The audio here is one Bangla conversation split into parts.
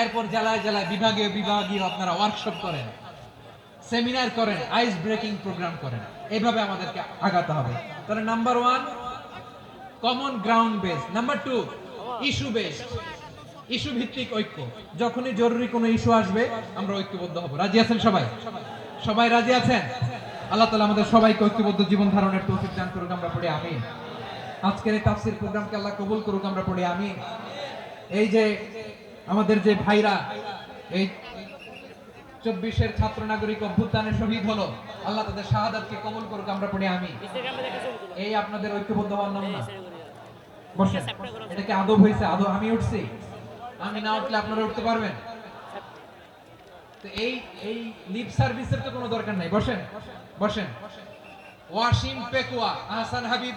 এরপর জেলায় জেলায় বিভাগীয় বিভাগীয় আপনারা ওয়ার্কশপ করেন সেমিনার করেন আইস ব্রেকিং প্রোগ্রাম করেন। এইভাবে আমাদেরকে আগাতে হবে। তাহলে number one common ground base number two issue base issue ভিত্তিক ঐক্য। যখনই জরুরি কোনো ইস্যু আসবে, আমরা ঐক্যবদ্ধ হব। রাজি আছেন সবাই? সবাই রাজি আছেন? আল্লাহ তালা আমাদের সবাইকে ঐক্যবদ্ধ জীবন ধারণের তৌফিক দান করুক, আমরা পড়ি আমি আজকের এই তাফসির প্রোগ্রামকে আল্লাহ কবুল করুক, আমরা পড়ি আমি এই যে আমাদের যে ভাইরা, এই চব্বিশের ছাত্র নাগরিক অভ্যুত্থানে শহীদ হলো, আল্লাহ তাদের শাহাদাতকে কবুল করুক, আমরা পড়ি আমি। এই আপনাদের ঐক্যবদ্ধ হওয়ার নাম না। বসেন এটা কি আদব হয়েছে, আদব আমি উঠছি। আমি না উঠলে আপনারা উঠতে পারবেন। তো এই এই লিপ সার্ভিসের তো কোনো দরকার নাই। বসেন বসেন। ওয়াসিম পেকুয়া, আহসান হাবিব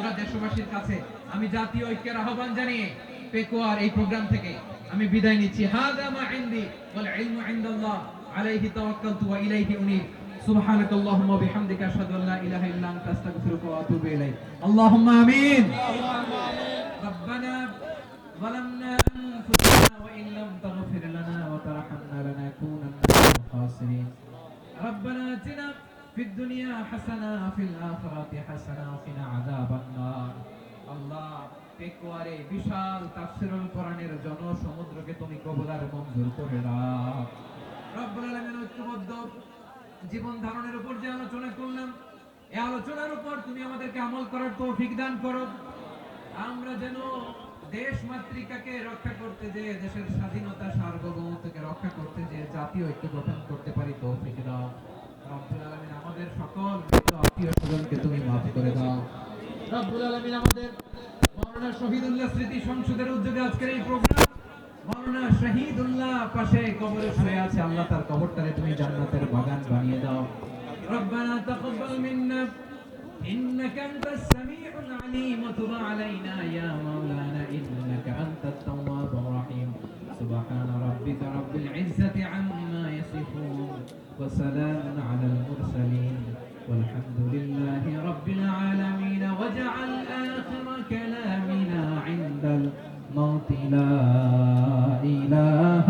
পুরা দেশবাসীর কাছে আমি জাতীয় ঐক্যের আহ্বান জানিয়ে পেকুয়ার এই প্রোগ্রাম থেকে আমি বিদায় নিচ্ছি হাদা মা ইনদি ওয়াল ইলমু ইনদাল্লাহ আলাইহি তাওয়াক্কালতু ওয়া ইলাইহি উনীব سبحانك اللهم وبحمدك اشهد ان لا اله الا انت استغفرك واتوب اليك اللهم امين ربنا ظلمنا انفسنا وان لم تغفر لنا وترحمنا لنكونن في الدنيا حسنه وفي الاخره حسنه وقنا عذاب النار আল্লাহ পেকুয়ারে বিশাল তাফসিরুল কোরআনের জনসমুদ্রকে তুমি কবুলার মঞ্জুর করে দাও রব্বুল আলামিন ঐক্যবদ্ধ জীবন ধারণের উপর যে আলোচনা করলাম এই আলোচনার উপর তুমি আমাদেরকে আমল করার তৌফিক দান করো আমরা যেন দেশ মাতৃকাকে রক্ষা করতে যে দেশের স্বাধীনতা সার্বভৌমত্বকে রক্ষা করতে যে জাতীয় ঐক্য গঠন করতে পারি তৌফিক দাও রব্বুল আলামিন আমাদের সকল মৃত আত্মীয় স্বজনকে তুমি মাফ করে দাও রব্বুল আলামিন আমাদের মাওলানা শহীদুল্লাহ স্মৃতি সংসদের উদ্যোগে আজকের এই প্রোগ্রাম মাওলানা শহীদুল্লাহ পাশে কবরে শুয়ে আছে আল্লাহ তার কবরটারে তুমি জান্নাতের বাগান বানিয়ে দাও ربنا تقبل منا إنك أنت السميع العليم وتب علينا يا مولانا إنك أنت التواب الرحيم سبحان ربك رب العزة عما يصفون وسلام على المرسلين والحمد لله رب العالمين واجعل آخر كلامنا عند الموت. لا إله